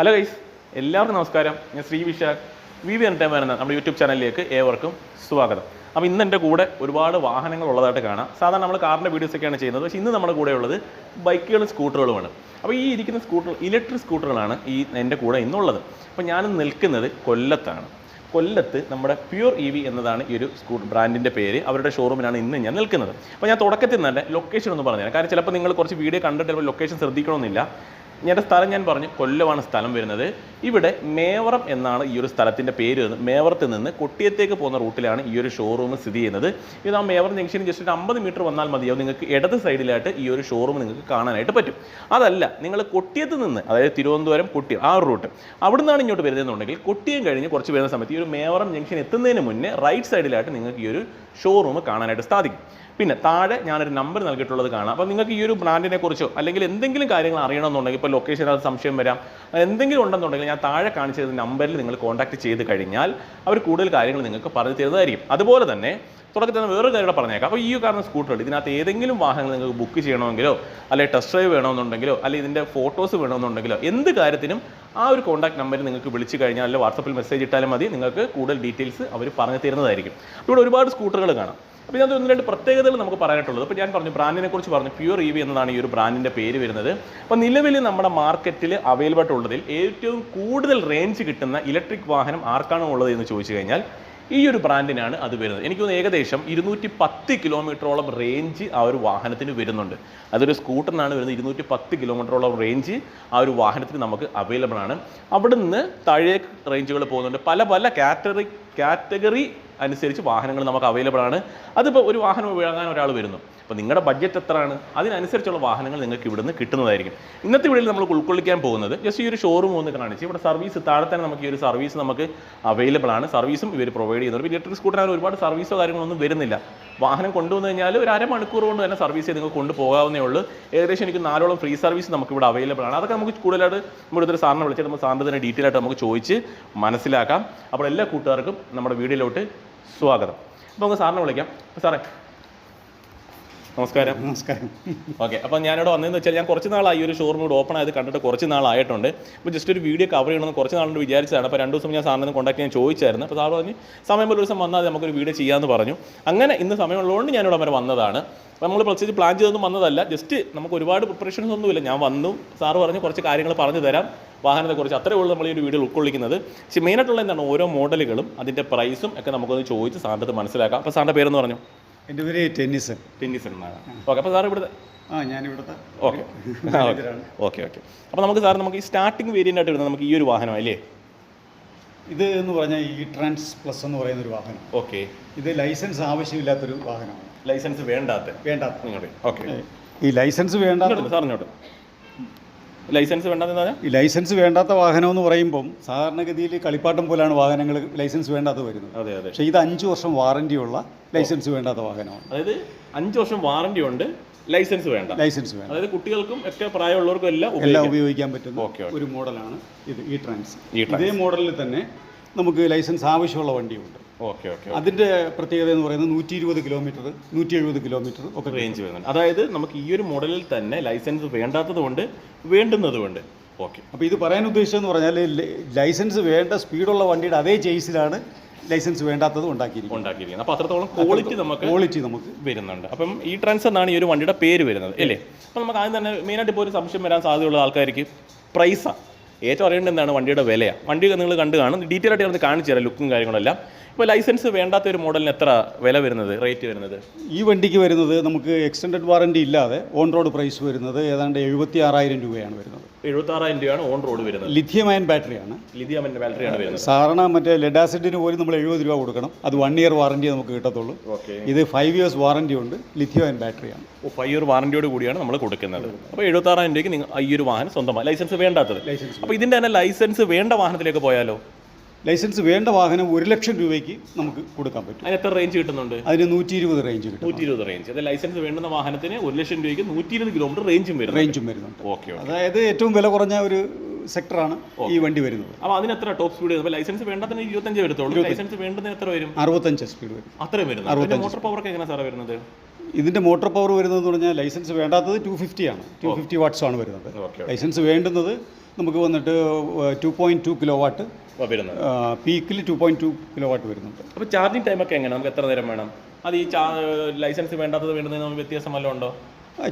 Hello guys എല്ലാവർക്കും നമസ്കാരം. ഞാൻ Sree Vishakh V V entertainment എന്ന നമ്മുടെ യൂട്യൂബ് ചാനലിലേക്ക് ഏവർക്കും സ്വാഗതം. അപ്പോൾ ഇന്ന് എന്റെ കൂടെ ഒരുപാട് വാഹനങ്ങൾ ഉള്ളതായിട്ട് കാണാം. സാധാരണ നമ്മൾ കാറിന്റെ വീഡിയോസൊക്കെയാണ് ചെയ്യുന്നത്. പക്ഷേ ഇന്ന് നമ്മുടെ കൂടെ ഉള്ളത് ബൈക്കുകളും സ്കൂട്ടറുകളുമാണ്. അപ്പോൾ ഈ ഇരിക്കുന്ന സ്കൂട്ടർ ഇലക്ട്രിക് സ്കൂട്ടറുകളാണ് ഈ എന്റെ കൂടെ ഇന്നുള്ളത്. അപ്പോൾ ഞാൻ നിൽക്കുന്നത് കൊല്ലത്താണ്. കൊല്ലത്ത് നമ്മുടെ പ്യൂർ ഇ വി എന്നതാണ് ഈ ഒരു സ്കൂൾ ബ്രാൻഡിന്റെ പേര്. അവരുടെ ഷോറൂമിലാണ് ഇന്ന് ഞാൻ നിൽക്കുന്നത്. അപ്പോൾ ഞാൻ തുടക്കത്തിൽ തന്നെ ലൊക്കേഷൻ ഒന്ന് പറഞ്ഞുതരാം. കാരണം ചിലപ്പോൾ നിങ്ങൾ കുറച്ച് വീഡിയോ കണ്ടിട്ട് ലൊക്കേഷൻ ശ്രദ്ധിക്കണമെന്നില്ല. ഞങ്ങളുടെ സ്ഥലം ഞാൻ പറഞ്ഞു. കൊല്ലമാണ് സ്ഥലം വരുന്നത്. ഇവിടെ മേവറം എന്നാണ് ഈ ഒരു സ്ഥലത്തിന്റെ പേര് വരുന്നത്. മേവറത്ത് നിന്ന് കൊട്ടിയത്തേക്ക് പോകുന്ന റൂട്ടിലാണ് ഈ ഒരു ഷോറൂം സ്ഥിതി ചെയ്യുന്നത്. ഇത് ആ മേവറം ജംഗ്ഷനിൽ ജസ്റ്റ് ഒരു അമ്പത് മീറ്റർ വന്നാൽ മതിയാവും. നിങ്ങൾക്ക് ഇടത് സൈഡിലായിട്ട് ഈ ഒരു ഷോറൂം നിങ്ങൾക്ക് കാണാനായിട്ട് പറ്റും. അതല്ല നിങ്ങൾ കൊട്ടിയത്ത് നിന്ന് അതായത് തിരുവനന്തപുരം കൊട്ടിയം ആ റൂട്ട് അവിടെ നിന്നാണ് ഇങ്ങോട്ട് വരുന്നതെന്നുണ്ടെങ്കിൽ കൊട്ടിയം കഴിഞ്ഞ് കുറച്ച് വരുന്ന സമയത്ത് ഈ ഒരു മേവറം ജംഗ്ഷൻ എത്തുന്നതിന് മുന്നേ റൈറ്റ് സൈഡിലായിട്ട് നിങ്ങൾക്ക് ഈ ഒരു ഷോറൂം കാണാനായിട്ട് സാധിക്കും. പിന്നെ താഴെ ഞാനൊരു നമ്പർ നൽകിയിട്ടുള്ളത് കാണാം. അപ്പോൾ നിങ്ങൾക്ക് ഈ ഒരു ബ്രാൻഡിനെ കുറിച്ചോ അല്ലെങ്കിൽ എന്തെങ്കിലും കാര്യങ്ങൾ അറിയണമെന്നുണ്ടെങ്കിൽ ഇപ്പോൾ ലൊക്കേഷൻ അത് സംശയം വരാം. എന്തെങ്കിലും ഉണ്ടെന്നുണ്ടെങ്കിൽ ഞാൻ താഴെ കാണിച്ചു തരുന്ന നമ്പറിൽ നിങ്ങൾ കോൺടാക്ട് ചെയ്ത് കഴിഞ്ഞാൽ അവർ കൂടുതൽ കാര്യങ്ങൾ നിങ്ങൾക്ക് പറഞ്ഞു തരുന്നതായിരിക്കും. അതുപോലെ തന്നെ തുടക്കത്തിൽ തന്നെ വേറൊരു കാര്യം പറഞ്ഞേക്കാം. അപ്പോൾ ഈ കാരണം സ്കൂട്ടർ ഇതിനകത്ത് ഏതെങ്കിലും വാഹനങ്ങൾ നിങ്ങൾക്ക് ബുക്ക് ചെയ്യണമെങ്കിലോ അല്ലെങ്കിൽ ടെസ്റ്റ് ഡ്രൈവ് വേണമെന്നുണ്ടെങ്കിലോ അല്ലെങ്കിൽ ഇതിന്റെ ഫോട്ടോസ് വേണമെന്നുണ്ടെങ്കിലോ എന്ത് കാര്യത്തിനും ആ ഒരു കോൺടാക്ട് നമ്പറിൽ നിങ്ങൾക്ക് വിളിച്ചു കഴിഞ്ഞാൽ അല്ലെങ്കിൽ വാട്സപ്പിൽ മെസ്സേജ് ഇട്ടാലും മതി. നിങ്ങൾക്ക് കൂടുതൽ ഡീറ്റെയിൽസ് അവർ പറഞ്ഞു തരുന്നതായിരിക്കും. ഇവിടെ ഒരുപാട് സ്കൂട്ടറുകൾ കാണാം. അപ്പോൾ ഇതിനകത്ത് ഒന്ന് രണ്ട് പ്രത്യേകതകൾ നമുക്ക് പറയാനായിട്ടുള്ളത്. അപ്പോൾ ഞാൻ പറഞ്ഞു ബ്രാൻഡിനെ കുറിച്ച് പറഞ്ഞു പ്യൂർ ഇ വി എന്നതാണ് ഈ ഒരു ബ്രാൻഡിന്റെ പേര് വരുന്നത്. അപ്പോൾ നിലവിൽ നമ്മുടെ മാർക്കറ്റിൽ അവൈലബിൾ ആയിട്ടുള്ളതിൽ ഏറ്റവും കൂടുതൽ റേഞ്ച് കിട്ടുന്ന ഇലക്ട്രിക് വാഹനം ആർക്കാണ് ഉള്ളത് എന്ന് ചോദിച്ചു കഴിഞ്ഞാൽ ഈ ഒരു ബ്രാൻഡിനാണ് അത് വരുന്നത്. എനിക്ക് തോന്നുന്നു ഏകദേശം ഇരുന്നൂറ്റി പത്ത് കിലോമീറ്ററോളം റേഞ്ച് ആ ഒരു വാഹനത്തിന് വരുന്നുണ്ട്. അതൊരു സ്കൂട്ടറിനാണ് വരുന്നത് ഇരുന്നൂറ്റി പത്ത് കിലോമീറ്ററോളം റേഞ്ച് ആ ഒരു വാഹനത്തിന് നമുക്ക് അവൈലബിൾ ആണ്. അവിടുന്ന് താഴേക്ക് റേഞ്ചുകൾ പോകുന്നുണ്ട്. പല പല കാറ്റഗറി കാറ്റഗറി അനുസരിച്ച് വാഹനങ്ങൾ നമുക്ക് അവൈലബിൾ ആണ്. അതിപ്പോൾ ഒരു വാഹനം വാങ്ങാൻ ഒരാൾ വരുന്നു. അപ്പോൾ നിങ്ങളുടെ ബഡ്ജറ്റ് എത്രയാണ്? അതിനനുസരിച്ചുള്ള വാഹനങ്ങൾ നിങ്ങൾക്ക് ഇവിടുന്ന് കിട്ടുന്നതായിരിക്കും. ഇന്നത്തെ വീഡിയോയിൽ നമ്മൾ ഉൾക്കൊള്ളിക്കാൻ പോകുന്നത് ജസ്റ്റ് ഈ ഒരു ഷോറൂം ഒന്ന് കാണിച്ച്. ഇവിടെ സർവീസ് താഴെ തന്നെ നമുക്ക് ഈ ഒരു സർവീസ് നമുക്ക് അവൈലബിൾ ആണ്. സർവീസും ഇവർ പ്രൊവൈഡ് ചെയ്യുന്നുണ്ട്. ഇലക്ട്രിക് സ്കൂട്ടറിന് ഒരുപാട് സർവീസോ കാര്യങ്ങളൊന്നും വരുന്നില്ല. വാഹനം കൊണ്ടുവന്നു കഴിഞ്ഞാൽ ഒരു അരമണിക്കൂർ കൊണ്ട് തന്നെ സർവീസ് ചെയ്ത് നിങ്ങൾക്ക് കൊണ്ടുപോകാവുന്നേ ഉള്ളൂ. ഏകദേശം എനിക്ക് നാലോളം ഫ്രീ സർവീസ് നമുക്ക് ഇവിടെ അവൈലബിൾ ആണ്. അതൊക്കെ നമുക്ക് കൂടുതലായിട്ട് നമ്മുടെ ഒരു സാറിനെ വിളിച്ചിട്ട് നമ്മൾ സാറിന്റെ തന്നെ ഡീറ്റെയിൽ ആയിട്ട് നമുക്ക് ചോദിച്ച് മനസ്സിലാക്കാം. അപ്പോൾ എല്ലാ കൂട്ടുകാർക്കും നമ്മുടെ വീഡിയോയിലോട്ട് സ്വാഗതം. അപ്പോൾ നമുക്ക് സാറിനെ വിളിക്കാം. സാറേ നമസ്കാരം. നമസ്കാരം. ഓക്കെ അപ്പോൾ ഞാനിവിടെ വന്നതെന്ന് വെച്ചാൽ ഞാൻ കുറച്ച് നാളായി ഒരു ഷോറൂം ഇവിടെ ഓപ്പൺ ആയത് കണ്ടിട്ട് കുറച്ച് നാളായിട്ടുണ്ട്. അപ്പോൾ ജസ്റ്റ് ഒരു വീഡിയോ കവർ ചെയ്യണമെന്ന് കുറച്ച് നാളുകൊണ്ട് വിചാരിച്ചതാണ്. അപ്പോൾ രണ്ട് ദിവസം ഞാൻ സാറിനെ കോൺടാക്ട് ചെയ്യാൻ ചോദിച്ചായിരുന്നു. അപ്പോൾ സാർ പറഞ്ഞ് സമയം ഒരു ദിവസം വന്നാൽ നമുക്കൊരു വീഡിയോ ചെയ്യാമെന്ന് പറഞ്ഞു. അങ്ങനെ ഇന്ന് സമയമുള്ളതുകൊണ്ട് ഞാനിവിടെ വരെ വന്നതാണ്. അപ്പോൾ നമ്മൾ പ്രത്യേകിച്ച് പ്ലാൻ ചെയ്തൊന്നും വന്നതല്ല. ജസ്റ്റ് നമുക്ക് ഒരുപാട് പ്രിപ്പറേഷൻസ് ഒന്നുമില്ല. ഞാൻ വന്നു സാറ് പറഞ്ഞ് കുറച്ച് കാര്യങ്ങൾ പറഞ്ഞു തരാം. വാഹനത്തെക്കുറിച്ച് അത്രേ ഉള്ളൂ നമ്മൾ ഈ ഒരു വീഡിയോ ഉൾക്കൊള്ളിക്കുന്നത്. പക്ഷേ മെയിനായിട്ടുള്ള എന്താണ്? ഓരോ മോഡലുകളും അതിന്റെ പ്രൈസും ഒക്കെ നമുക്കൊന്ന് ചോദിച്ച് സാറിന്റെ അത് മനസ്സിലാക്കാം. അപ്പോൾ സാറിന്റെ പേരെന്ന് പറഞ്ഞു. എന്റെ പേര് ടെന്നീസ് ടെന്നീസ് എന്നാണ് ഓക്കെ അപ്പോൾ സാർ ഇവിടുത്തെ ആ ഞാനിവിടുത്തെ ഓക്കെ. ഓക്കെ. ഓക്കെ അപ്പോൾ നമുക്ക് സാർ നമുക്ക് ഈ സ്റ്റാർട്ടിംഗ് വേരിയന്റ് ആയിട്ട് വരുന്നത് നമുക്ക് ഈ ഒരു വാഹനം അല്ലേ? ഇത് എന്ന് പറഞ്ഞാൽ ഈ ട്രാൻസ് പ്ലസ് എന്ന് പറയുന്ന ഒരു വാഹനം. ഓക്കെ. ഇത് ലൈസൻസ് ആവശ്യമില്ലാത്തൊരു വാഹനമാണ്. ലൈസൻസ് വേണ്ടാത്ത വേണ്ടാത്ത. നിങ്ങളുടെ ഓക്കെ. ഈ ലൈസൻസ് വേണ്ടാത്ത സാറിനോട്ട് ലൈസൻസ് വേണ്ടാന്ന് പറഞ്ഞാൽ ഈ ലൈസൻസ് വേണ്ടാത്ത വാഹനം എന്ന് പറയുമ്പം സാധാരണഗതിയിൽ കളിപ്പാട്ടം പോലെയാണ് വാഹനങ്ങൾ ലൈസൻസ് വേണ്ടാത്ത വരുന്നത്. അതെ അതെ. പക്ഷേ ഇത് അഞ്ച് വർഷം വാറന്റിയുള്ള ലൈസൻസ് വേണ്ടാത്ത വാഹനമാണ്. അതായത് അഞ്ച് വർഷം വാറണ്ടി ഉണ്ട് ലൈസൻസ് വേണ്ട. ലൈസൻസ് വേണ്ട. അതായത് കുട്ടികൾക്കും ഒക്കെ പ്രായമുള്ളവർക്കും എല്ലാം എല്ലാം ഉപയോഗിക്കാൻ പറ്റുന്ന. ഒരു മോഡലാണ് ഇത് ഈ ട്രാൻസ്. ഇതേ മോഡലിൽ തന്നെ നമുക്ക് ലൈസൻസ് ആവശ്യമുള്ള വണ്ടിയുണ്ട്. ഓക്കെ ഓക്കെ അതിന്റെ പ്രത്യേകത എന്ന് പറയുന്നത് നൂറ്റി ഇരുപത് കിലോമീറ്റർ നൂറ്റി എഴുപത് കിലോമീറ്റർ ഒക്കെ റേഞ്ച് വരുന്നുണ്ട് അതായത് നമുക്ക് ഈ ഒരു മോഡലിൽ തന്നെ ലൈസൻസ് വേണ്ടാത്തതുകൊണ്ട് വേണ്ടുന്നതുകൊണ്ട് ഓക്കെ. അപ്പോൾ ഇത് പറയാൻ ഉദ്ദേശിച്ചതെന്ന് പറഞ്ഞാൽ ലൈസൻസ് വേണ്ട സ്പീഡുള്ള വണ്ടിയുടെ അതേ ചേസിലാണ് ലൈസൻസ് വേണ്ടാത്തത് ഉണ്ടാക്കിയിരിക്കുന്നത്. ഉണ്ടാക്കിയിരിക്കുന്നത്. അപ്പോൾ അത്രത്തോളം ക്വാളിറ്റി നമുക്ക് ക്വാളിറ്റി നമുക്ക് വരുന്നുണ്ട്. അപ്പം ഈ ട്രാൻസ് എന്നാണ് ഈ ഒരു വണ്ടിയുടെ പേര് വരുന്നത് അല്ലേ? അപ്പം നമുക്ക് ആദ്യം തന്നെ മെയിനായിട്ട് ഇപ്പോൾ ഒരു സംശയം വരാൻ സാധ്യതയുള്ള ആൾക്കാർക്ക് പ്രൈസാണ് ഏറ്റവും അറിയേണ്ടത് എന്താണ്? വണ്ടിയുടെ വിലയാണ് വണ്ടി നിങ്ങൾ കണ്ട് കാണും. ഡീറ്റെയിൽ ആയിട്ട് ഞാൻ കാണിച്ചു തരാം ലുക്കും കാര്യങ്ങളെല്ലാം. ഇപ്പോൾ ലൈസൻസ് വേണ്ടാത്ത ഒരു മോഡലിന് എത്ര വില വരുന്നത്? റേറ്റ് വരുന്നത്? ഈ വണ്ടിക്ക് വരുന്നത് നമുക്ക് എക്സ്റ്റൻഡ് വാറന്റി ഇല്ലാതെ ഓൺ റോഡ് പ്രൈസ് വരുന്നത് ഏതാണ്ട് എഴുപത്തി ആറായിരം രൂപയാണ് വരുന്നത്. എഴുപത്താറായിരം രൂപയാണ് ഓൺ റോഡ് വരുന്നത്. ലിഥിയം അയൺ ബാറ്ററിയാണ് ലിഥിയമിന്റെ ബാറ്ററിയാണ് വരുന്നത്. സാധാരണ മറ്റേ ലെഡ് ആസിഡിന് പോലും നമ്മൾ എഴുപത് രൂപ കൊടുക്കണം. അത് വൺ ഇയർ വാറണ്ടി നമുക്ക് കിട്ടത്തുള്ളൂ. ഓക്കെ ഇത് ഫൈവ് ഇയേഴ്സ് വാറണ്ടി ഉണ്ട്. ലിഥിയം അയൺ ബാറ്ററിയാണ് ഫൈവ് ഇയർ വാറണ്ടിയോട് കൂടിയാണ് നമ്മൾ കൊടുക്കുന്നത്. അപ്പോൾ എഴുപത്താറായിരം രൂപയ്ക്ക് നിങ്ങൾ ഈ ഒരു വാഹനം സ്വന്തമായി. ലൈസൻസ് വേണ്ടാത്തത്. ലൈസൻസ് അപ്പോൾ ഇതിന്റെ തന്നെ ലൈസൻസ് വേണ്ട വാഹനത്തിലേക്ക് പോയാലോ? ലൈസൻസ് വേണ്ട വാഹനം ഒരു ലക്ഷം രൂപയ്ക്ക് നമുക്ക് കൊടുക്കാൻ പറ്റും. അതിന് എത്ര റേഞ്ച് കിട്ടുന്നുണ്ട്? അതിന് നൂറ്റി ഇരുപത് റേഞ്ച് കിട്ടും. നൂറ്റി ഇരുപത് റേഞ്ച് അത് ലൈസൻസ് വേണ്ടുന്ന വാഹനത്തിന് ഒരു ലക്ഷം രൂപയ്ക്ക് നൂറ്റി ഇരുപത് കിലോമീറ്റർ റേഞ്ചും വരും റേഞ്ചും വരുന്നുണ്ട്. ഓക്കെ അതായത് ഏറ്റവും വില കുറഞ്ഞ ഒരു സെക്ടറാണ് ഈ വണ്ടി വരുന്നത്. അപ്പോൾ അതിന് എത്ര ടോപ്പ് സ്പീഡ് അപ്പോൾ ലൈസൻസ് വേണ്ടതിന് ഇരുപത്തഞ്ച് വരത്തുള്ളൂ. ലൈസൻസ് വേണ്ടതിന് എത്ര വരും? അറുപത്തഞ്ച് സ്പീഡ് വരും. അത്രയും വരുന്നത്? മോട്ടോർ പവർ ഒക്കെ എങ്ങനെ സാറേ വരുന്നത്? ഇതിന്റെ മോട്ടോർ പവർ വരുന്നതെന്ന് പറഞ്ഞാൽ ലൈസൻസ് വേണ്ടാത്തത് ടു ഫിഫ്റ്റി ആണ്. ടു ഫിഫ്റ്റി വാട്ട്സ് ആണ് വരുന്നത്. ലൈസൻസ് വേണ്ടുന്നത് നമുക്ക് വന്നിട്ട് two point two kilo watt പീക്കിൽ two point two kilo watt വരുന്നുണ്ട്. അപ്പോൾ ചാർജിങ് ടൈമൊക്കെ എങ്ങനെ നമുക്ക് എത്ര നേരം വേണം? അത് ഈ ലൈസൻസ് വേണ്ടാത്തത് വേണ്ടുന്നതിന് നമുക്ക് വ്യത്യാസം വല്ലതും ഉണ്ടോ?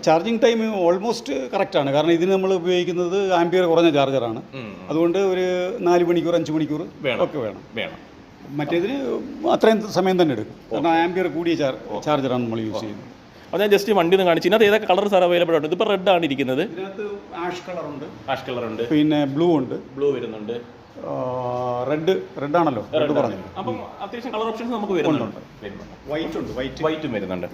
ചാർജിങ് ടൈം ഓൾമോസ്റ്റ് കറക്റ്റാണ് കാരണം ഇതിന് നമ്മൾ ഉപയോഗിക്കുന്നത് ആംബിയർ കുറഞ്ഞ ചാർജറാണ്. അതുകൊണ്ട് ഒരു നാല് മണിക്കൂർ അഞ്ച് മണിക്കൂർ വേണം. ഒക്കെ വേണം. വേണം. മറ്റേതിന് അത്രയും സമയം തന്നെ എടുക്കും. കാരണം ആംബിയർ കൂടിയ ചാർ ചാർജറാണ് നമ്മൾ യൂസ് ചെയ്യുന്നത്. അത് ഞാൻ ജസ്റ്റ് വണ്ടി ഒന്ന് കാണിച്ചു. ഇതിനകത്ത് ഏതൊക്കെ കളർ സാർ അവൈലബിൾ ഉണ്ട്? ഇതിപ്പോൾ റെഡ് ആണ് ഇരിക്കുന്നത്. ഇതിനകത്ത് ആഷ് കളർ ഉണ്ട്. ആഷ് കളർ ഉണ്ട്. പിന്നെ ബ്ലൂ ഉണ്ട്. ബ്ലൂ വരുന്നുണ്ട്. റെഡ് റെഡ് ആണല്ലോ. റെഡ് പറഞ്ഞു അപ്പം അത്യാവശ്യം കളർ ഓപ്ഷൻസ് നമുക്ക് വരുന്നുണ്ട്. വൈറ്റ് ഉണ്ട്. വൈറ്റ് വൈറ്റും വരുന്നുണ്ട്.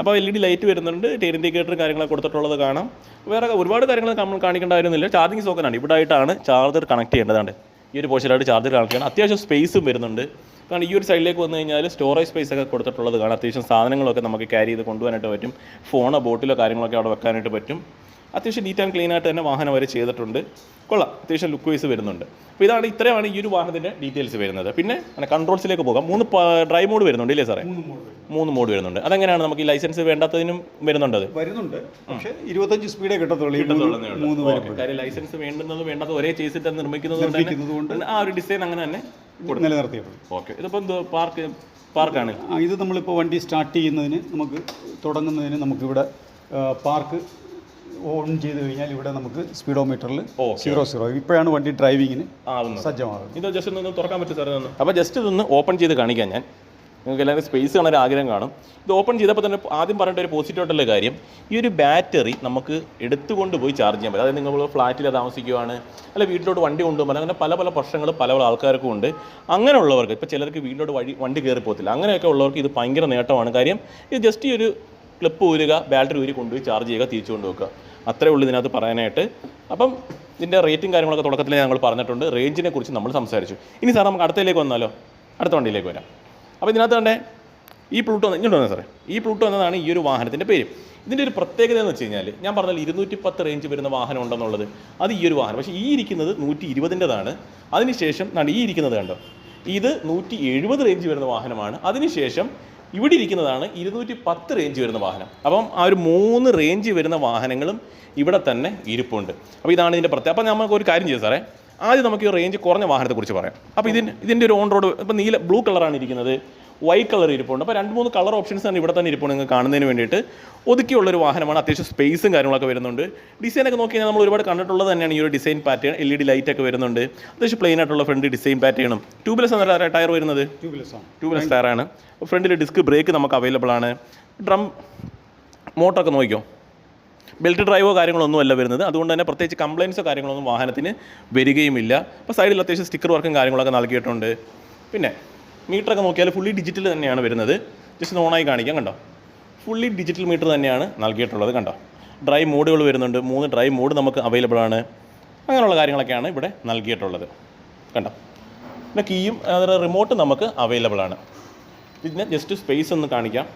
അപ്പോൾ എൽ ഇ ഡി ലൈറ്റ് വരുന്നുണ്ട്. ടേർ ഇൻഡിക്കേറ്റർ കാര്യങ്ങളൊക്കെ കൊടുത്തിട്ടുള്ളത് കാണാം. വേറെ ഒരുപാട് കാര്യങ്ങൾ നമ്മൾ കാണിക്കേണ്ട കാര്യമൊന്നുമില്ല. ചാർജിങ് സോക്കനാണ് ഇവിടെ ആയിട്ടാണ് ചാർജർ കണക്ട് ചെയ്യേണ്ടതാണ് ഈ ഒരു പോർഷനായിട്ട് ചാർജർ കാണിക്കുകയാണ്. അത്യാവശ്യം സ്പേസും വരുന്നുണ്ട്. കാരണം ഈ ഒരു സൈഡിലേക്ക് വന്നു കഴിഞ്ഞാൽ സ്റ്റോറേജ് സ്പേസ് ഒക്കെ കൊടുത്തിട്ടുള്ളത് കാണാം. അത്യാവശ്യം സാധനങ്ങളൊക്കെ നമുക്ക് ക്യാരി ചെയ്ത് കൊണ്ടുപോകാനായിട്ട് പറ്റും. ഫോണോ ബോട്ടിലോ കാര്യങ്ങളൊക്കെ അവിടെ വെക്കാനായിട്ട് പറ്റും. അത്യാവശ്യം നീറ്റ് ആൻഡ് ക്ലീൻ ആയിട്ട് തന്നെ വാഹനം വരെ ചെയ്തിട്ടുണ്ട്. കൊള്ളാം. അത്യാവശ്യം ലുക്ക് വൈസ് വരുന്നുണ്ട്. അപ്പോൾ ഇതാണ് ഇത്രയാണ് ഈ ഒരു വാഹനത്തിന്റെ ഡീറ്റെയിൽസ് വരുന്നത്. പിന്നെ കൺട്രോൾസിലേക്ക് പോകാം. മൂന്ന് ഡ്രൈവ് മോഡ് വരുന്നുണ്ട് ഇല്ലേ സാറേ? മൂന്ന് മോഡ് വരുന്നുണ്ട്. അതെങ്ങനെയാണ് നമുക്ക് ഈ ലൈസൻസ് വേണ്ടാത്തതിനും വരുന്നുണ്ട് അത്? വരുന്നുണ്ട്. പക്ഷേ ഇരുപത്തഞ്ച് സ്പീഡേ കിട്ടത്തുള്ളൂ. കാര്യം ലൈസൻസ് വേണ്ടുന്നത് വേണ്ടാത്ത ഒരേ ചേസിട്ട് നിർമ്മിക്കുന്നത് കൊണ്ട് ആ ഒരു ഡിസൈൻ അങ്ങനെ തന്നെ ഓക്കെ. ഇതിപ്പോൾ പാർക്ക് പാർക്കാണ് ഇത് നമ്മളിപ്പോൾ വണ്ടി സ്റ്റാർട്ട് ചെയ്യുന്നതിന് നമുക്ക് തുടങ്ങുന്നതിന് നമുക്കിവിടെ പാർക്ക് ഓൺ ചെയ്ത് കഴിഞ്ഞാൽ ഇവിടെ നമുക്ക് സ്പീഡോമീറ്ററിൽ. Zero zero. ഇപ്പോഴാണ് വണ്ടി ഡ്രൈവിങ്ങിന് സജ്ജമാകുന്നത് ഇത് ജസ്റ്റ് ഒന്ന് തുറക്കാൻ പറ്റും സാർ അപ്പോൾ ജസ്റ്റ് ഇതൊന്ന് ഓപ്പൺ ചെയ്ത് കാണിക്കാം ഞാൻ. നിങ്ങൾക്ക് എല്ലാവരും സ്പേസ് കാണാൻ ആഗ്രഹം കാണും. ഇത് ഓപ്പൺ ചെയ്തപ്പോൾ തന്നെ ആദ്യം പറയേണ്ട ഒരു പോസിറ്റീവ് ആയിട്ടുള്ള കാര്യം ഈ ഒരു ബാറ്ററി നമുക്ക് എടുത്തുകൊണ്ട് പോയി ചാർജ് ചെയ്യാൻ പറ്റും. അതായത് നിങ്ങൾ ഫ്ലാറ്റിൽ താമസിക്കുവാണ് അല്ല വീട്ടിലോട്ട് വണ്ടി കൊണ്ടുപോകാൻ അങ്ങനെ പല പല പ്രശ്നങ്ങൾ പല പല ആൾക്കാർക്കും ഉണ്ട്. അങ്ങനെയുള്ളവർക്ക് ഇപ്പോൾ ചിലർക്ക് വീട്ടിലോട്ട് വഴി വണ്ടി കയറി പോകത്തില്ല. അങ്ങനെയൊക്കെ ഉള്ളവർക്ക് ഇത് ഭയങ്കര നേട്ടമാണ്. കാര്യം ഇത് ജസ്റ്റ് ഈ ഒരു ക്ലിപ്പ് ഊരുക ബാറ്ററി ഊരി കൊണ്ടുപോയി ചാർജ് ചെയ്യുക തിരിച്ചു കൊണ്ടുവെക്കുക അത്രേ ഉള്ളൂ ഇതിനകത്ത് പറയാനായിട്ട്. അപ്പം ഇതിന്റെ റേറ്റും കാര്യങ്ങളൊക്കെ തുടക്കത്തിൽ ഞങ്ങൾ പറഞ്ഞിട്ടുണ്ട്. റേഞ്ചിനെ കുറിച്ച് നമ്മൾ സംസാരിച്ചു. ഇനി സാർ നമുക്ക് അടുത്തതിലേക്ക് വന്നാലോ? അടുത്ത വണ്ടിയിലേക്ക് വരാം. അപ്പോൾ ഇതിനകത്ത് തന്നെ ഈ പ്ലൂട്ടോ ഇങ്ങോട്ട് വന്നത് സാറേ. ഈ പ്ലൂട്ടോ എന്നതാണ് ഈ ഒരു വാഹനത്തിന്റെ പേര്. ഇതിന്റെ ഒരു പ്രത്യേകത എന്ന് വെച്ച് കഴിഞ്ഞാൽ ഞാൻ പറഞ്ഞാൽ ഇരുന്നൂറ്റി പത്ത് റേഞ്ച് വരുന്ന വാഹനം ഉണ്ടെന്നുള്ളത്. അത് ഈ ഒരു വാഹനം. പക്ഷേ ഈ ഇരിക്കുന്നത് നൂറ്റി ഇരുപതിന്റെതാണ് അതിനുശേഷം ഈ ഇരിക്കുന്നത് കണ്ടോ? ഇത് നൂറ്റി എഴുപത് റേഞ്ച് വരുന്ന വാഹനമാണ്. അതിനുശേഷം ഇവിടെ ഇരിക്കുന്നതാണ് ഇരുന്നൂറ്റി പത്ത് റേഞ്ച് വരുന്ന വാഹനം. അപ്പം ആ ഒരു മൂന്ന് റേഞ്ച് വരുന്ന വാഹനങ്ങളും ഇവിടെ തന്നെ ഇരിപ്പുണ്ട്. അപ്പോൾ ഇതാണ് ഇതിന്റെ പ്രത്യേകത. അപ്പോൾ നമുക്ക് ഒരു കാര്യം ചെയ്യാം സാറേ. ആദ്യം നമുക്ക് ഈ റേഞ്ച് കുറഞ്ഞ വാഹനത്തെക്കുറിച്ച് പറയാം. അപ്പോൾ ഇതിന് ഇതിന്റെ ഒരു ഓൺ റോഡ് ഇപ്പോൾ നീല ബ്ലൂ കളറാണ് ഇരിക്കുന്നത്. വൈറ്റ് കളർ ഇരിപ്പുണ്ട്. അപ്പോൾ രണ്ട് മൂന്ന് കളർ ഓപ്ഷൻസ് ആണ് ഇവിടെ തന്നെ ഇരിപ്പുണ്ട് നിങ്ങൾക്ക് കാണുന്നതിന് വേണ്ടിയിട്ട്. ഒതുക്കിയുള്ളൊരു വാഹനമാണ് അത്യാവശ്യം സ്പേസും കാര്യങ്ങളൊക്കെ വരുന്നുണ്ട്. ഡിസൈനൊക്കെ നോക്കി കഴിഞ്ഞാൽ നമ്മൾ ഒരുപാട് കണ്ടിട്ടുള്ളത് തന്നെയാണ് ഈ ഒരു design pattern L E D light ഒക്കെ വരുന്നുണ്ട്. അത്യാവശ്യം പ്ലെയിൻ ആയിട്ടുള്ള ഫ്രണ്ട് ഡിസൈൻ പാറ്റേണും ട്യൂബ്ലെസ് എന്ന ടയർ വരുന്നത്? ട്യൂബ്ലെസ് ആണ്. ട്യൂബ്ലെസ് ടയറാണ് ഫ്രണ്ടിൽ ഡിസ്ക് ബ്രേക്ക് നമുക്ക് അവൈലബിൾ ആണ്. ഡ്രം മോട്ടറൊക്കെ നോക്കിയോ ബെൽറ്റ് ഡ്രൈവോ കാര്യങ്ങളൊന്നും അല്ല വരുന്നത്. അതുകൊണ്ട് തന്നെ പ്രത്യേകിച്ച് കംപ്ലയിൻസോ കാര്യങ്ങളൊന്നും വാഹനത്തിന് വരികയുമില്ല. അപ്പോൾ സൈഡിൽ അത്യാവശ്യം സ്റ്റിക്കർ വർക്കും കാര്യങ്ങളൊക്കെ നൽകിയിട്ടുണ്ട്. പിന്നെ മീറ്ററൊക്കെ നോക്കിയാൽ ഫുള്ളി ഡിജിറ്റൽ തന്നെയാണ് വരുന്നത്. ജസ്റ്റ് ഓണായി കാണിക്കാം കണ്ടോ? ഫുള്ളി ഡിജിറ്റൽ മീറ്റർ തന്നെയാണ് നൽകിയിട്ടുള്ളത് കണ്ടോ? ഡ്രൈ മോഡുകൾ വരുന്നുണ്ട്. മൂന്ന് ഡ്രൈ മോഡ് നമുക്ക് അവൈലബിൾ ആണ്. അങ്ങനെയുള്ള കാര്യങ്ങളൊക്കെയാണ് ഇവിടെ നൽകിയിട്ടുള്ളത് കണ്ടോ? പിന്നെ കീയും അതായത് റിമോട്ട് നമുക്ക് അവൈലബിൾ ആണ്. ഇതിന് ജസ്റ്റ് സ്പേസ് ഒന്ന് കാണിക്കാം.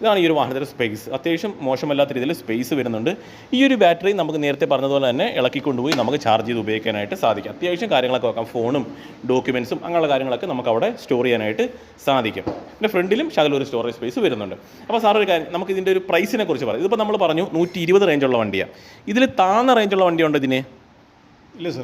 ഇതാണ് ഈ ഒരു വാഹനത്തിന്റെ സ്പേസ് അത്യാവശ്യം മോശമല്ലാത്ത രീതിയിൽ സ്പേസ് വരുന്നുണ്ട്. ഈ ഒരു ബാറ്ററി നമുക്ക് നേരത്തെ പറഞ്ഞതുപോലെ തന്നെ ഇളക്കിക്കൊണ്ടുപോയി നമുക്ക് ചാർജ് ചെയ്ത് ഉപയോഗിക്കാനായിട്ട് സാധിക്കും. അത്യാവശ്യം കാര്യങ്ങളൊക്കെ വെക്കാം ഫോണും ഡോക്യുമെൻസും അങ്ങനെയുള്ള കാര്യങ്ങളൊക്കെ നമുക്ക് അവിടെ സ്റ്റോർ ചെയ്യാനായിട്ട് സാധിക്കും. പിന്നെ ഫ്രണ്ടിലും ശകലം ഒരു സ്റ്റോറേജ് സ്പേസ് വരുന്നുണ്ട്. അപ്പോൾ സാർ ഒരു കാര്യം നമുക്ക് ഇതിന്റെ ഒരു പ്രൈസിനെ കുറിച്ച് പറയാം. ഇതിപ്പോൾ നമ്മൾ പറഞ്ഞു നൂറ്റി ഇരുപത് റേഞ്ചുള്ള വണ്ടിയാണ് ഇതിൽ താഴ്ന്ന റേഞ്ചുള്ള വണ്ടിയുണ്ട് ഇതിന്? ഇല്ല സർ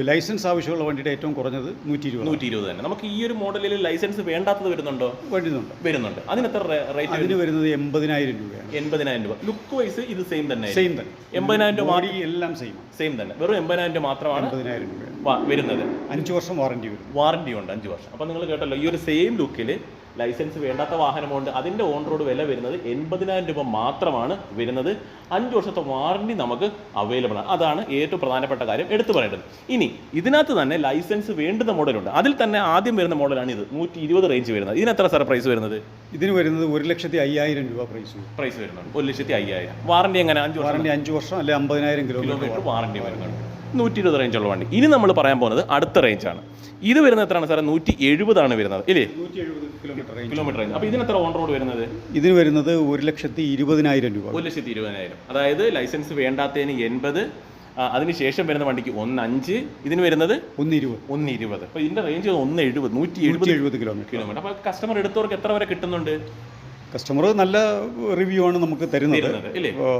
ലൈസൻസ് ആവശ്യമുള്ള വണ്ടിയുടെ ഏറ്റവും കുറഞ്ഞത് നൂറ്റി ഇരുപത് നൂറ്റി ഇരുപത് തന്നെ. നമുക്ക് ഈ ഒരു മോഡലിൽ ലൈസൻസ് വേണ്ടാത്തത് വരുന്നുണ്ടോ? വരുന്നുണ്ട്. വരുന്നുണ്ട്. അതിന് എത്ര റേറ്റ് അതിന് വരുന്നത് എൺപതിനായിരം രൂപയാണ്. എൺപതിനായിരം രൂപ. ലുക്ക് വൈസ് ഇത് സെയിം തന്നെ സെയിം തന്നെ. എൺപതിനായിരം രൂപ എല്ലാം സെയിം സെയിം തന്നെ. വെറും എൺപതിനായിരം രൂപ മാത്രമാണ്. എൺപതിനായിരം വാ- വരുന്നത്. അഞ്ച് വർഷം വാറണ്ടി വരും. വാറണ്ടി ഉണ്ട് അഞ്ച് വർഷം. അപ്പോൾ നിങ്ങൾ കേട്ടല്ലോ ഈ ഒരു സെയിം ലുക്കിൽ ലൈസൻസ് വേണ്ടാത്ത വാഹനമുണ്ട്. അതിന്റെ ഓൺ റോഡ് വില വരുന്നത് എൺപതിനായിരം രൂപ മാത്രമാണ് വരുന്നത്. അഞ്ച് വർഷത്തെ വാറണ്ടി നമുക്ക് അവൈലബിൾ ആണ്. അതാണ് ഏറ്റവും പ്രധാനപ്പെട്ട കാര്യം എടുത്തു പറയേണ്ടത്. ഇനി ഇതിനകത്ത് തന്നെ ലൈസൻസ് വേണ്ടുന്ന മോഡലുണ്ട് അതിൽ തന്നെ ആദ്യം വരുന്ന മോഡലാണ് ഇത്. നൂറ്റി ഇരുപത് റേഞ്ച് വരുന്നത്. ഇതിന് എത്ര സാർ പ്രൈസ് വരുന്നത്? ഇതിന് വരുന്നത് ഒരു ലക്ഷത്തി അയ്യായിരം രൂപ പ്രൈസ് പ്രൈസ് വരുന്നുണ്ട്. ഒരു ലക്ഷത്തി അയ്യായിരം. വാറണ്ടി എങ്ങനെ? അഞ്ച് വർഷം വാറണ്ടി അഞ്ച് വർഷം അല്ലെ അമ്പതിനായിരം കിലോമീറ്റർ വാറണ്ടി വരുന്നുണ്ട്. നൂറ്റി ഇരുപത് റേഞ്ചുള്ള വണ്ടി. ഇനി നമ്മൾ പറയാൻ പോകുന്നത് അടുത്ത റേഞ്ചാണ് ഇത് വരുന്നത് എത്രയാണ് സാറേ? നൂറ്റി എഴുപതാണ് വരുന്നത് ഇല്ലേ? നൂറ്റി എഴുപത് കിലോമീറ്റർ റേഞ്ച് കിലോമീറ്റർ റേഞ്ച് അപ്പോൾ ഇതിന് എത്ര ഓൺ റോഡ് വരുന്നത്? ഇതിന് വരുന്നത് ഒരു ലക്ഷത്തി ഇരുപതിനായിരം രൂപ. ഒരു ലക്ഷത്തി ഇരുപതിനായിരം. അതായത് ലൈസൻസ് വേണ്ടാത്തതിന് എൺപത് അതിനുശേഷം വരുന്ന വണ്ടിക്ക് ഒന്ന് അഞ്ച് ഇതിന് വരുന്നത് ഒന്ന് ഇരുപത് ഒന്ന് ഇരുപത് അപ്പോൾ ഇതിന്റെ റേഞ്ച് ഒന്ന് എഴുപത് നൂറ്റി എഴുപത് എഴുപത് കിലോമീറ്റർ കിലോമീറ്റർ അപ്പോൾ കസ്റ്റമർ എടുത്തവർക്ക് എത്ര വരെ കിട്ടുന്നുണ്ട്? കസ്റ്റമർ നല്ല റിവ്യൂ ആണ് നമുക്ക് തരുന്നത്.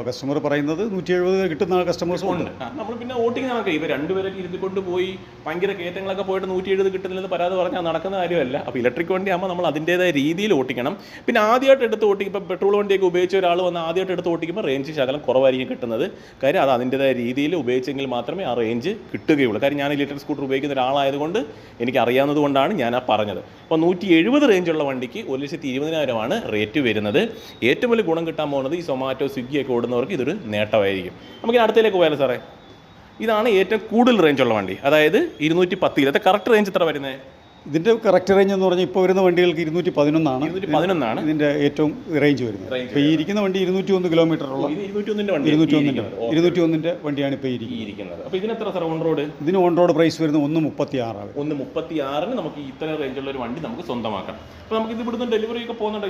കസ്റ്റമർ പറയുന്നത് നൂറ്റി എഴുപത് കിട്ടുന്ന കസ്റ്റമേഴ്സ് ഉണ്ട്. നമ്മൾ പിന്നെ വോട്ടിംഗ് നടക്കുക ഇപ്പൊ രണ്ടുപേരൊക്കെ ഇരുന്ന് കൊണ്ട് പോയി ഭയങ്കര കയറ്റങ്ങളൊക്കെ പോയിട്ട് നൂറ്റി എഴുപത് കിട്ടുന്നില്ലെന്ന് പരാതി പറഞ്ഞാൽ നടക്കുന്ന കാര്യമല്ല. അപ്പോൾ ഇലക്ട്രിക് വണ്ടി ആകുമ്പോൾ നമ്മൾ അതിന്റെതായ രീതിയിൽ ഓട്ടിക്കണം. പിന്നെ ആദ്യമായിട്ട് എടുത്ത് ഓട്ടിക്കും ഇപ്പോൾ പെട്രോൾ വണ്ടിയൊക്കെ ഉപയോഗിച്ച ഒരാൾ വന്ന് ആദ്യമായിട്ട് എടുത്ത് ഓട്ടിക്കുമ്പോൾ റേഞ്ച് ശകലം കുറവായിരിക്കും കിട്ടുന്നത്. കാര്യം അത് അതിന്റെതായ രീതിയിൽ ഉപയോഗിച്ചെങ്കിൽ മാത്രമേ ആ റേഞ്ച് കിട്ടുകയുള്ളൂ. കാര്യം ഞാൻ ഇലക്ട്രിക് സ്കൂട്ടർ ഉപയോഗിക്കുന്ന ഒരാളായതുകൊണ്ട് എനിക്ക് അറിയാവുന്നത് കൊണ്ടാണ് ഞാൻ ആ പറഞ്ഞത്. അപ്പോൾ നൂറ്റി എഴുപത് റേഞ്ചുള്ള വണ്ടിക്ക് ഒരു ലക്ഷത്തി ഇരുപതിനായിരമാണ് റേറ്റ് വരുന്നത്. ഏറ്റവും വലിയ ഗുണം കിട്ടാൻ പോകുന്നത് ഈ സൊമാറ്റോ സ്വിഗ്ഗിയൊക്കെ ഓടുന്നവർക്ക് ഇതൊരു നേട്ടമായിരിക്കും. നമുക്ക് അടുത്തേക്ക് പോയാലോ സാറേ? ഇതാണ് ഏറ്റവും കൂടുതൽ റേഞ്ചുള്ള വണ്ടി. അതായത് ഇരുന്നൂറ്റി പത്ത് ഇതിലത്തെ കറക്റ്റ് റേഞ്ച് എത്ര വരുന്നത്? ഇതിന്റെ കറക്റ്റ് റേഞ്ച് എന്ന് പറഞ്ഞാൽ ഇപ്പോൾ വരുന്ന വണ്ടികൾക്ക് ഇരുന്നൂറ്റി പതിനൊന്നാണ് പതിനൊന്നാണ് ഇതിന്റെ ഏറ്റവും റേഞ്ച് വരുന്നത്. ഇപ്പോൾ ഈ ഇരിക്കുന്ന വണ്ടി ഇരുന്നൂറ്റി ഒന്ന് കിലോമീറ്റർ ഉള്ള ഇത് ഇരുന്നൂറ്റി ഒന്നിന്റെ ഇരുന്നൂറ്റി ഒന്നിന്റെ വണ്ടിയാണ് ഇപ്പോൾ ഇരിക്കുന്നത്. അപ്പോൾ ഇതിന് എത്ര സാർ ഓൺ റോഡ് ഇതിന് ഓൺ റോഡ് പ്രൈസ് വരുന്നത് ഒന്ന് മുപ്പത്തി ആറാണ് ഒന്ന് മുപ്പത്തി ആറിന് നമുക്ക് ഇത്ര റേഞ്ചുള്ള ഒരു വണ്ടി നമുക്ക് സ്വന്തമാക്കാം. അപ്പോൾ നമുക്ക് ഇത് ഇവിടുന്ന് ഡെലിവറി ഒക്കെ പോകുന്നുണ്ട്?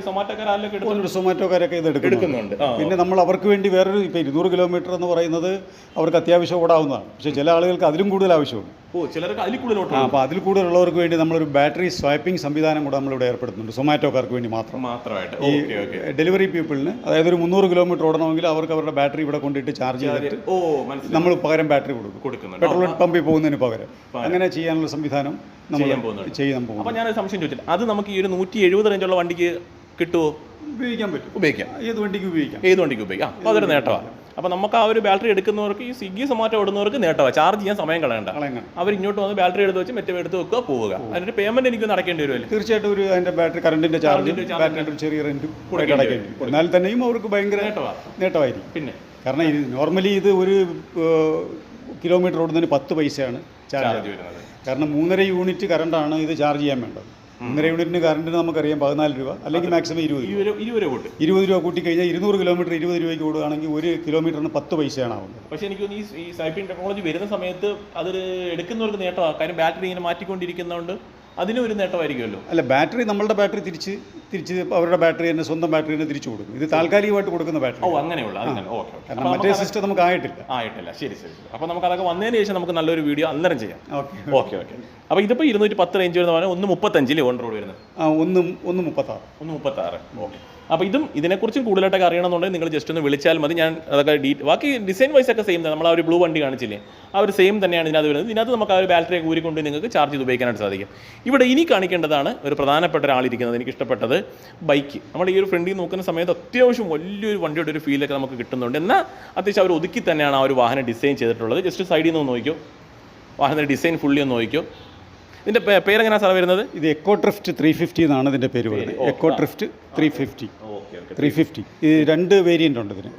എടുത്ത് ഒരു സൊമാറ്റോക്കാരൊക്കെ ഇത് എടുക്കുന്നു എടുക്കുന്നുണ്ട്. പിന്നെ നമ്മൾ അവർക്ക് വേണ്ടി വേറൊരു ഇപ്പോൾ ഇരുന്നൂറ് കിലോമീറ്റർ എന്ന് പറയുന്നത് അവർക്ക് അത്യാവശ്യം ഓടാവുന്നതാണ്. പക്ഷേ ചില ആളുകൾക്ക് അതിലും കൂടുതൽ ആവശ്യമുണ്ട്. ഓ ചിലർക്ക് അതിൽ കൂടുതൽ അപ്പോൾ അതിൽ കൂടുതലുള്ളവർക്ക് വേണ്ടി നമ്മളൊരു ബാറ്ററി സ്വൈപ്പിംഗ് സംവിധാനം കൂടെ നമ്മളിവിടെ ഏർപ്പെടുത്തുന്നുണ്ട്. സൊമാറ്റോക്കാർക്ക് വേണ്ടി മാത്രം. മാത്രമായിട്ട്. ഈ ഡെലിവറി പീപ്പിളിന് അതായത് ഒരു മുന്നൂറ് കിലോമീറ്റർ ഓടണമെങ്കിൽ അവർക്ക് അവരുടെ ബാറ്ററി ഇവിടെ കൊണ്ടിട്ട് ചാർജ് ചെയ്തിട്ട് നമ്മൾ പകരം ബാറ്ററി കൊടുക്കും. കൊടുക്കുന്നുണ്ട്. പെട്രോൾ പമ്പിൽ പോകുന്നതിന് പകരം. അങ്ങനെ ചെയ്യാനുള്ള സംവിധാനം നമ്മൾ ചെയ്യാൻ പോകും അപ്പോൾ ഞാനൊരു സംശയം ചോദിച്ചില്ല അത് നമുക്ക് ഈ ഒരു നൂറ്റി എഴുപത് റേഞ്ചുള്ള വണ്ടിക്ക് കിട്ടുമോ ഉപയോഗിക്കാൻ പറ്റും. ഉപയോഗിക്കാം. ഏത് വണ്ടിക്ക് ഉപയോഗിക്കാം? ഏത് വണ്ടിക്ക് ഉപയോഗിക്കാം? അപ്പോൾ അതൊരു നേട്ടമാണ് അപ്പോൾ നമുക്ക് ആ ഒരു ബാറ്ററി എടുക്കുന്നവർക്ക് ഈ സ്വിഗ്ഗി സൊമാറ്റോ ഇടുന്നവർക്ക് നേട്ടമാണ് ചാർജ് ചെയ്യാൻ സമയം കളയണ്ട. അവർ ഇങ്ങോട്ട് വന്ന് ബാറ്ററി എടുത്ത് വെച്ച് മറ്റേ എടുത്ത് വെക്കുക പോവുക. അതിന്റെ പേയ്മെന്റ് എനിക്ക് നടക്കേണ്ടി വരുമല്ലോ തീർച്ചയായിട്ടും ഒരു അതിന്റെ ബാറ്ററി കറണ്ടിന്റെ ചാർജ് ഒരു ചെറിയ റെന്റ് കൂടെ അടയ്ക്കേണ്ടി വരും. എന്നാൽ തന്നെയും അവർക്ക് ഭയങ്കര നേട്ടമായിരിക്കും. പിന്നെ? കാരണം ഇത് നോർമലി ഇത് ഒരു കിലോമീറ്റർ ഓടുന്നതിന് പത്ത് പൈസയാണ് ചാർജ് കാരണം മൂന്നര യൂണിറ്റ് കറണ്ടാണ് ഇത് ചാർജ് ചെയ്യാൻ വേണ്ടത്. മൂന്നര യൂണിറ്റിന് കറണ്ടിന് നമുക്കറിയാം പതിനാല് രൂപ അല്ലെങ്കിൽ മാക്സിമം ഇരുപത് രൂപ. ഇരുപത് രൂപ കൂട്ടി. ഇരുപത് രൂപ കൂട്ടി കഴിഞ്ഞാൽ ഇരുന്നൂറ് കിലോമീറ്റർ ഇരുപത് രൂപയ്ക്ക് ഓടുകയാണെങ്കിൽ ഒരു കിലോമീറ്ററിന് പത്ത് പൈസയാണ് ആവുന്നത്. പക്ഷേ എനിക്ക് തോന്നുന്നു ഈ സൈപ്പിംഗ് ടെക്നോളജി വരുന്ന സമയത്ത് അത് എടുക്കുന്നവർക്ക് നേട്ടമാണ് കാര്യം ബാറ്ററി ഇങ്ങനെ മാറ്റിക്കൊണ്ടിരിക്കുന്നതുകൊണ്ട് അതിനും ഒരു നേട്ടമായിരിക്കുമല്ലോ. അല്ല ബാറ്ററി നമ്മളുടെ ബാറ്ററി തിരിച്ച് തിരിച്ച് അവരുടെ ബാറ്ററി തന്നെ സ്വന്തം ബാറ്ററി തന്നെ തിരിച്ചു കൊടുക്കും. ഇത് താൽക്കാലികമായിട്ട് കൊടുക്കുന്ന ബാറ്ററി. ഓ അങ്ങനെയുള്ള. അങ്ങനെ ഓക്കെ കാരണം മറ്റേ സിസ്റ്റം നമുക്ക് ആയിട്ടില്ല. ആയിട്ടില്ല. ശരി ശരി ശരി. അപ്പോൾ നമുക്ക് അതൊക്കെ വന്നതിന് ശേഷം നമുക്ക് നല്ലൊരു വീഡിയോ അന്നേരം ചെയ്യാം. ഓക്കെ. Okay okay. അപ്പോൾ ഇതിപ്പോൾ ഇരുന്നൂറ്റി പത്ത് റേഞ്ച് വരുന്ന പറഞ്ഞാൽ ഒന്ന് മുപ്പത്തഞ്ചിൽ ഓൺ റോഡ് വരുന്നത്. ആ ഒന്നും ഒന്ന് മുപ്പത്താറ്. ഒന്ന് മുപ്പത്താറ്. ഓക്കെ. അപ്പോൾ ഇതും ഇതിനെക്കുറിച്ചും കൂടുതലായിട്ടൊക്കെ അറിയണമെന്നുണ്ടെങ്കിൽ നിങ്ങൾ ജസ്റ്റ് ഒന്ന് വിളിച്ചാൽ മതി. ഞാൻ അതൊക്കെ ഡീ ബാക്കി ഡിസൈൻ വൈസ് ഒക്കെ സെയിം നമ്മൾ ആ ഒരു ബ്ലൂ വണ്ടി കാണിച്ചില്ലേ? ആ ഒരു സെയിം തന്നെയാണ് ഇതിനകത്ത് വരുന്നത്. ഇതിനകത്ത് നമുക്ക് ആ ഒരു ബാറ്ററി ഊരിക്കൊണ്ട് നിങ്ങൾക്ക് ചാർജ് ചെയ്ത് ഉപയോഗിക്കാനായിട്ട് സാധിക്കും. ഇവിടെ ഇനി കാണിക്കേണ്ടതാണ് ഒരു പ്രധാനപ്പെട്ട ഒരാളിരിക്കുന്നത് എനിക്ക് ഇഷ്ടപ്പെട്ടത് ബൈക്ക് നമ്മൾ ഈ ഒരു ഫ്രണ്ടിൽ നോക്കുന്ന സമയത്ത് അത്യാവശ്യം വലിയൊരു വണ്ടിയുടെ ഒരു ഫീലൊക്കെ നമുക്ക് കിട്ടുന്നുണ്ട്. എന്നാൽ അത്യാവശ്യം അവർ ഒതുക്കി തന്നെയാണ് ആ ഒരു വാഹനം ഡിസൈൻ ചെയ്തിട്ടുള്ളത്. ജസ്റ്റ് സൈഡിൽ നിന്ന് നോക്കിയോ വാഹനത്തിന്റെ ഡിസൈൻ ഫുള്ളി ഒന്ന് നോക്കിയോ ഇതിന്റെ പേരെങ്ങനെയാണ് സാർ വരുന്നത്? ഇത് എക്കോ ഡ്രിഫ്റ്റ് ത്രീ ഫിഫ്റ്റി എന്നാണ് ഇതിന്റെ പേര് വരുന്നത്. Echo drift three fifty three fifty ഇത് രണ്ട് വേരിയന്റ് ഉണ്ട് ഇതിന്.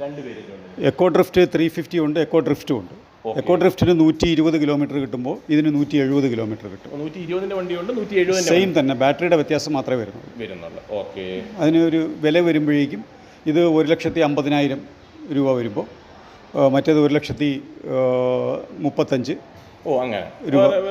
എക്കോ ഡ്രിഫ്റ്റ് ത്രീ ഫിഫ്റ്റി ഉണ്ട് എക്കോ ഡ്രിഫ്റ്റും ഉണ്ട്. എക്കോ ഡ്രിഫ്റ്റിന് നൂറ്റി ഇരുപത് കിലോമീറ്റർ കിട്ടുമ്പോൾ ഇതിന് നൂറ്റി എഴുപത് കിലോമീറ്റർ കിട്ടും. നൂറ്റി ഇരുപതിന്റെ വണ്ടിയുണ്ട് നൂറ്റി എഴുപത് സെയിം തന്നെ. ബാറ്ററിയുടെ വ്യത്യാസം മാത്രമേ വരുന്നുള്ളൂ. വരുന്നുള്ളൂ. ഓക്കെ. അതിന് ഒരു വില വരുമ്പോഴേക്കും ഇത് ഒരു ലക്ഷത്തി അമ്പതിനായിരം രൂപ വരുമ്പോൾ മറ്റേത് ഒരു ലക്ഷത്തി മുപ്പത്തഞ്ച്. ഓ അങ്ങനെ.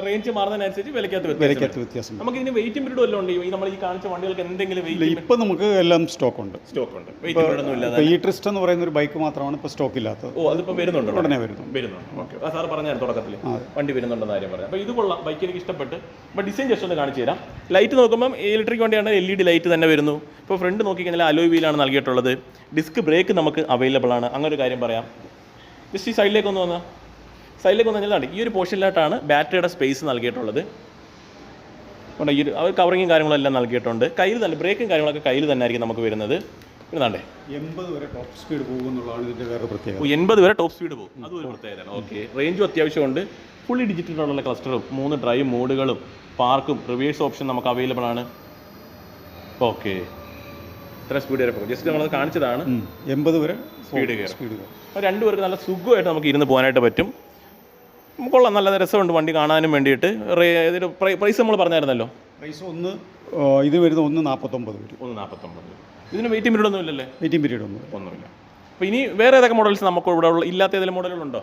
റേഞ്ച് മാറുന്നതിനനുസരിച്ച് വിലക്കകത്ത് വിലക്കകത്ത് വ്യത്യാസം. നമുക്ക് ഇതിന് വെയിറ്റിംഗ് പീരീഡ് വല്ലതും ഉണ്ട്? ഈ നമ്മൾ ഈ കാണിച്ച വണ്ടികൾക്ക് എന്തെങ്കിലും വെയിറ്റിംഗ് വെയിറ്റ് ഇപ്പം നമുക്ക് എല്ലാം സ്റ്റോക്ക് ഉണ്ട്. സ്റ്റോക്ക് ഉണ്ട്. വെയിറ്റിംഗ് പീരീഡ് ഒന്നും ഇല്ലാതെ ഈ ട്രിസ്റ്റ് എന്ന് പറയുന്ന ഒരു ബൈക്ക് മാത്രമാണ് ഇപ്പോൾ സ്റ്റോക്ക് ഇല്ലാത്തത്. ഓ അതിപ്പോൾ വരുന്നുണ്ട്? ഉടനെ വരുന്നു വരുന്നുണ്ട്. ഓക്കെ ആ സാർ പറഞ്ഞായിരുന്നു തുടക്കത്തിൽ വണ്ടി വരുന്നുണ്ടെന്ന കാര്യം പറഞ്ഞു അപ്പോൾ ഇത് കൊള്ളാം. ബൈക്ക് എനിക്ക് ഇഷ്ടപ്പെട്ട്. അപ്പോൾ ഡിസൈൻ ജസ്റ്റ് ഒന്ന് കാണിച്ചു തരാം. ലൈറ്റ് നോക്കുമ്പോൾ ഇലക്ട്രിക് വണ്ടിയാണ്. എൽ ഇ ഡി ലൈറ്റ് തന്നെ വരുന്നു. ഇപ്പോൾ ഫ്രണ്ട് നോക്കിക്കഴിഞ്ഞാൽ അലോയ് വീലാണ് നൽകിയിട്ടുള്ളത്. ഡിസ്ക് ബ്രേക്ക് നമുക്ക് അവൈലബിൾ ആണ്. അങ്ങനെ ഒരു കാര്യം പറയാം. ജസ്റ്റ് ഈ സൈഡിലേക്ക് ഒന്ന് വന്നാൽ സൈഡിലേക്ക് വന്നു കഴിഞ്ഞാൽ ഈ ഒരു പോർഷനിലായിട്ടാണ് ബാറ്ററിയുടെ സ്പേസ് നൽകിയിട്ടുള്ളത്. ഉണ്ട് ഈ ഒരു അവർ കവറിങ്ങും കാര്യങ്ങളും എല്ലാം നൽകിയിട്ടുണ്ട്. കയ്യിൽ തന്നെ ബ്രേക്കും കാര്യങ്ങളൊക്കെ കയ്യിൽ തന്നെ ആയിരിക്കും നമുക്ക് വരുന്നത്. പിന്നെ ദാണ്ടേ എൺപത് വരെ ടോപ്പ് സ്പീഡ് പോകുമെന്നുള്ളതാണ് ഇതിന്റെ വേറെ പ്രത്യേകത. ഓ, എൺപത് വരെ ടോപ്പ് സ്പീഡ് പോകും. അതും ഒരു പ്രത്യേകതയാണ്. ഓക്കെ. റേഞ്ചും അത്യാവശ്യമുണ്ട്. ഫുള്ളി ഡിജിറ്റലുള്ള ക്ലസ്റ്ററും മൂന്ന് ഡ്രൈവ് മോഡുകളും പാർക്കും റിവേഴ്സ് ഓപ്ഷൻ നമുക്ക് അവൈലബിൾ ആണ്. ഓക്കെ. ഇത്ര സ്പീഡ് വരെ പോകും. ജസ്റ്റ് നമ്മളത് കാണിച്ചതാണ്. എൺപത് വരെ സ്പീഡ് കയറും. സ്പീഡ് കയറും. അപ്പോൾ രണ്ടുപേർക്ക് നല്ല സുഖമായിട്ട് നമുക്ക് ഇരുന്ന് പോകാനായിട്ട് പറ്റും. കൊള്ളാം. നല്ല രസമുണ്ട് വണ്ടി കാണാനും വേണ്ടിയിട്ട്. ഇതിന് പ്രൈസ് നമ്മൾ പറഞ്ഞായിരുന്നല്ലോ? പ്രൈസ് ഒന്ന് ഇത് വരുന്ന ഒന്ന് നാൽപ്പത്തൊമ്പത് വരും. ഒന്ന് നാൽപ്പത്തൊമ്പത് ഇതിന് വെയിറ്റിംഗ് പീരീഡ് ഒന്നും ഇല്ലല്ലേ? വെയിറ്റിംഗ് പീരീഡ് ഒന്നും ഒന്നുമില്ല. അപ്പോൾ ഇനി വേറെ ഏതൊക്കെ മോഡൽസ് നമുക്ക് ഇവിടെ ഉള്ള ഇല്ലാത്ത ഏതെങ്കിലും മോഡലുകളുണ്ടോ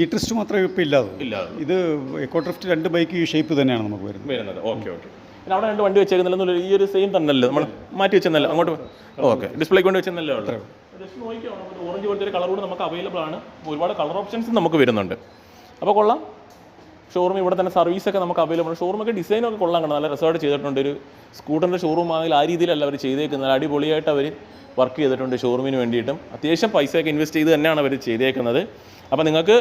ഈ ട്രിസ്റ്റ് മാത്രമേ ഇപ്പോൾ ഇല്ലാതെ ഇല്ലാതെ ഇത് എക്കോ ഡ്രിഫ്റ്റ് രണ്ട് ബൈക്ക് ഈ ഷേപ്പ് തന്നെയാണ് നമുക്ക് വരുന്നത്. വരുന്നത്. ഓക്കെ ഓക്കെ പിന്നെ അവിടെ രണ്ട് വണ്ടി വെച്ചേക്കുന്നില്ല ഈ ഒരു സെയിം തന്നല്ലോ നമ്മൾ മാറ്റി വെച്ചെന്നല്ലോ. അങ്ങോട്ട് ഓക്കെ ഡിസ്പ്ലേക്ക് കൊണ്ട് വെച്ചെന്നല്ലേ ഉള്ളൂ. ജസ്റ്റ് നോക്കിയോ ഓറഞ്ച് പോലത്തെ ഒരു കളർ കൂടെ നമുക്ക് അവൈലബിൾ ആണ്. ഒരുപാട് കളർ ഓപ്ഷൻസ് നമുക്ക് വരുന്നുണ്ട്. അപ്പോൾ കൊള്ളാം. ഷോറൂം ഇവിടെ തന്നെ സർവീസൊക്കെ നമുക്ക് അവൈലബിൾ ആണ് ഷോറൂമൊക്കെ ഡിസൈനൊക്കെ കൊള്ളാം കണ്ടു? നല്ല രസമായിട്ട് ചെയ്തിട്ടുണ്ട്. ഒരു സ്കൂട്ടറിന്റെ ഷോറൂം ആണെങ്കിൽ ആ രീതിയിലല്ല അവർ ചെയ്തേക്കുന്നത്. അടിപൊളിയായിട്ട് അവർ വർക്ക് ചെയ്തിട്ടുണ്ട് ഷോറൂമിന് വേണ്ടിയിട്ടും. അത്യാവശ്യം പൈസയൊക്കെ ഇൻവെസ്റ്റ് ചെയ്ത് തന്നെയാണ് അവർ ചെയ്തേക്കുന്നത്. അപ്പോൾ നിങ്ങൾക്ക്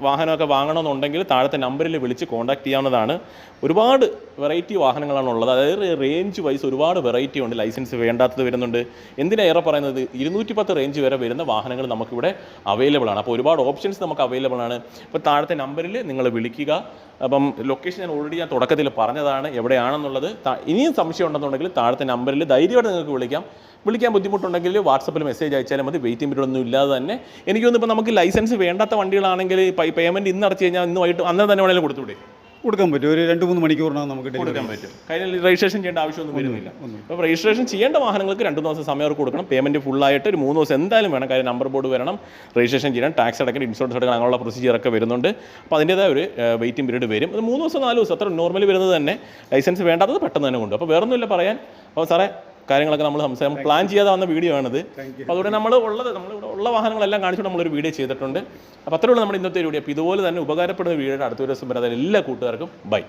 വാഹനമൊക്കെ വാങ്ങണമെന്നുണ്ടെങ്കിൽ താഴത്തെ നമ്പറിൽ വിളിച്ച് കോൺടാക്ട് ചെയ്യാവുന്നതാണ്. ഒരുപാട് വെറൈറ്റി വാഹനങ്ങളാണ് ഉള്ളത് അതായത് റേഞ്ച് വൈസ് ഒരുപാട് വെറൈറ്റി ഉണ്ട്. ലൈസൻസ് വേണ്ടാത്തത് വരുന്നുണ്ട്. എന്തിനാണ് ഏറെ പറയുന്നത്? ഇരുന്നൂറ്റി പത്ത് റേഞ്ച് വരെ വരുന്ന വാഹനങ്ങൾ നമുക്കിവിടെ അവൈലബിൾ ആണ്. അപ്പോൾ ഒരുപാട് ഓപ്ഷൻസ് നമുക്ക് അവൈലബിൾ ആണ്. അപ്പോൾ താഴത്തെ നമ്പറിൽ നിങ്ങൾ വിളിക്കുക. അപ്പം ലൊക്കേഷൻ ഞാൻ ഓൾറെഡി ഞാൻ തുടക്കത്തിൽ പറഞ്ഞതാണ് എവിടെയാണെന്നുള്ളത്. ഇനിയും സംശയം ഉണ്ടെന്നുണ്ടെങ്കിൽ താഴത്തെ നമ്പറിൽ ധൈര്യമായിട്ട് നിങ്ങൾക്ക് വിളിക്കാം. വിളിക്കാൻ ബുദ്ധിമുട്ടുണ്ടെങ്കിൽ വാട്സപ്പിൽ മെസ്സേജ് അയച്ചാലും മതി. വെയിറ്റിംഗ് പീരീഡ് ഒന്നും ഇല്ലാതെ തന്നെ. എനിക്ക് തോന്നുന്നു ഇപ്പോൾ നമുക്ക് ലൈസൻസ് വേണ്ടാത്ത വണ്ടികളാണെങ്കിൽ പേയ്മെന്റ് ഇന്ന് അടച്ചു കഴിഞ്ഞാൽ ഇന്ന് വൈകിട്ട് അന്നേരം തന്നെ വേണമെങ്കിലും കൊടുത്തൂടെ കൊടുക്കാൻ പറ്റും. ഒരു രണ്ട് മൂന്ന് മണിക്കൂറിനകം നമുക്ക് കൊടുക്കാൻ പറ്റും. കയ്യിൽ രജിസ്ട്രേഷൻ ചെയ്യേണ്ട ആവശ്യമൊന്നും വരുന്നില്ല. അപ്പോൾ രജിസ്ട്രേഷൻ ചെയ്യേണ്ട വാഹനങ്ങൾക്ക് രണ്ട് ദിവസം സമയം അവർക്ക് കൊടുക്കണം. പേയ്മെന്റ് ഫുള്ളായിട്ട് ഒരു മൂന്ന് ദിവസം എന്തായാലും വേണം. കാര്യം നമ്പർ ബോർഡ് വരണം. രജിസ്ട്രേഷൻ ചെയ്യണം ടാക്സ് അടക്കണം ഇൻഷുറൻസ് അടക്കണം അങ്ങനെയുള്ള പ്രൊസീജിയറൊക്കെ വരുന്നുണ്ട്. അപ്പോൾ അതിന്റേതായ ഒരു വെയിറ്റിംഗ് പീരീഡ് വരും. അത് മൂന്ന് ദിവസം നാല് ദിവസം അത്ര നോർമലി വരുന്നത് തന്നെ. ലൈസൻസ് വേണ്ടാത്തത് പെട്ടെന്ന് തന്നെ കൊണ്ട് അപ്പോൾ വേറൊന്നുമില്ല പറയാൻ. അപ്പോൾ സാറേ കാര്യങ്ങളൊക്കെ നമ്മൾ സംസാരം പ്ലാൻ ചെയ്യാതെ വന്ന വീഡിയോ ആണിത്. അപ്പോൾ അതുകൊണ്ട് നമ്മൾ ഉള്ളത് നമ്മൾ ഇവിടെ ഉള്ള വാഹനങ്ങളെല്ലാം കാണിച്ചുകൊണ്ട് നമ്മളൊരു വീഡിയോ ചെയ്തിട്ടുണ്ട്. അപ്പോൾ അത്രയുള്ള നമ്മുടെ ഇന്നത്തെ ഒരു വീഡിയോ അപ്പോൾ ഇതുപോലെ തന്നെ ഉപകാരപ്പെടുന്ന വീഡിയോ അടുത്ത ദിവസം വരാതെ എല്ലാ കൂട്ടുകാർക്കും ബൈ